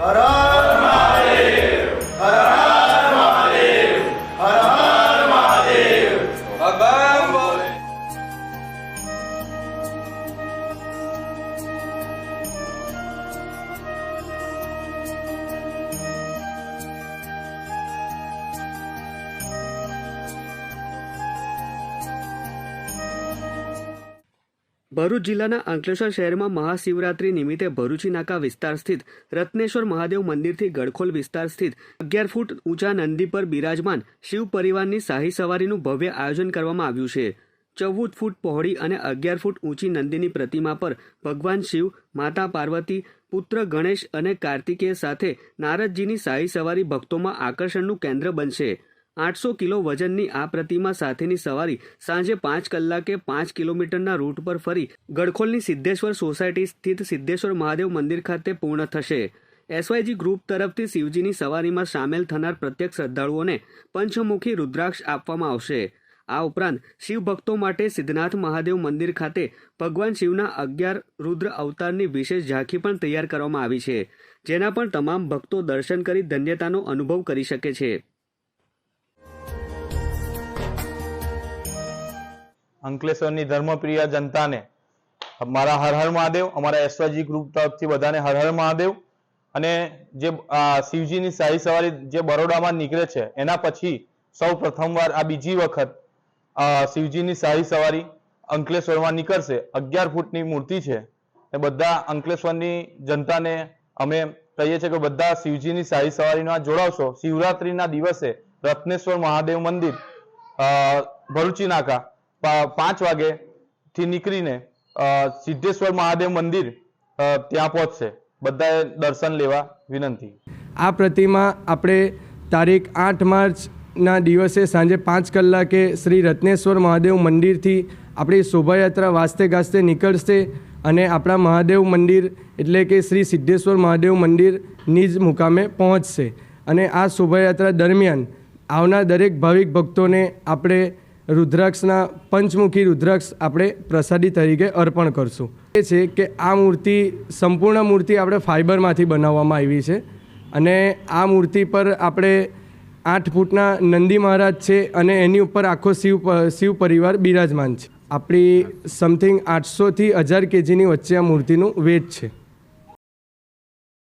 Arai! Bharuch જિલ્લાના અંકલેશ્વર શહેરમાં મહાશિવરાત્રી નિમિત્તે ભરૂચી નાકા વિસ્તાર સ્થિત રત્નેશ્વર મહાદેવ મંદિરથી ગડખોલ વિસ્તાર સ્થિત અગિયાર ફૂટ ઊંચા નંદી પર બિરાજમાન શિવ પરિવારની શાહી સવારીનું ભવ્ય આયોજન કરવામાં આવ્યું છે. ચૌદ ફૂટ પહોળી અને અગિયાર ફૂટ ઊંચી નંદીની પ્રતિમા પર ભગવાન શિવ, માતા પાર્વતી, પુત્ર ગણેશ અને કાર્તિકેય સાથે નારદજીની શાહી સવારી ભક્તોમાં આકર્ષણનું કેન્દ્ર બનશે. આઠસો કિલો વજનની આ પ્રતિમા સાથેની સવારી સાંજે પાંચ કલાકે પાંચ કિલોમીટરના રૂટ પર ફરી ગડખોલની સિદ્ધેશ્વર સોસાયટી સ્થિત સિદ્ધેશ્વર મહાદેવ મંદિર ખાતે પૂર્ણ થશે. એસવાયજી ગ્રુપ તરફથી શિવજીની સવારીમાં સામેલ થનાર પ્રત્યેક શ્રદ્ધાળુઓને પંચમુખી રુદ્રાક્ષ આપવામાં આવશે. આ ઉપરાંત શિવ ભક્તો માટે સિદ્ધનાથ મહાદેવ મંદિર ખાતે ભગવાન શિવના અગિયાર રુદ્ર અવતારની વિશેષ ઝાંખી પણ તૈયાર કરવામાં આવી છે, જેના પણ તમામ ભક્તો દર્શન કરી ધન્યતાનો અનુભવ કરી શકે છે. અંકલેશ્વરની ધર્મપ્રિય જનતાને મારા હર હર મહાદેવ, અમારા એસવાજી ગ્રુપ તરફથી બધાને હર હર મહાદેવ. અને જે શિવજીની શાહી સવારી જે બરોડામાં નીકળે છે, એના પછી સૌ પ્રથમવાર આ બીજી વખત શિવજીની શાહી સવારી અંકલેશ્વરમાં નીકળશે. અગિયાર ફૂટની મૂર્તિ છે. એ બધા અંકલેશ્વરની જનતાને અમે કહીએ છીએ કે બધા શિવજીની શાહી સવારીમાં જોડાવશો. શિવરાત્રીના દિવસે રત્નેશ્વર મહાદેવ મંદિર ભરૂચી નાકા. પાંચ વાગે થી નીકળીને સિદ્ધેશ્વર મહાદેવ મંદિર ત્યાં પહોંચશે. બધાએ દર્શન લેવા વિનંતી. આ પ્રતિમા આપણે તારીખ આઠ માર્ચના દિવસે સાંજે પાંચ કલાકે શ્રી રત્નેશ્વર મહાદેવ મંદિરથી આપણી શોભાયાત્રા વાસ્તે ગાસ્તે નીકળશે અને આપણા મહાદેવ મંદિર એટલે કે શ્રી સિદ્ધેશ્વર મહાદેવ મંદિરની જ મુકામે પહોંચશે. અને આ શોભાયાત્રા દરમિયાન આવનાર દરેક ભાવિક ભક્તોને આપણે રુદ્રાક્ષના પંચમુખી રુદ્રાક્ષ આપણે પ્રસાદી તરીકે અર્પણ કરશું. એ છે કે આ મૂર્તિ, સંપૂર્ણ મૂર્તિ આપણે ફાઇબરમાંથી બનાવવામાં આવી છે અને આ મૂર્તિ પર આપણે આઠ ફૂટના નંદી મહારાજ છે અને એની ઉપર આખો શિવ શિવ પરિવાર બિરાજમાન છે. આપણી સમથિંગ આઠસોથી હજાર કેજીની વચ્ચે આ મૂર્તિનું વેટ છે.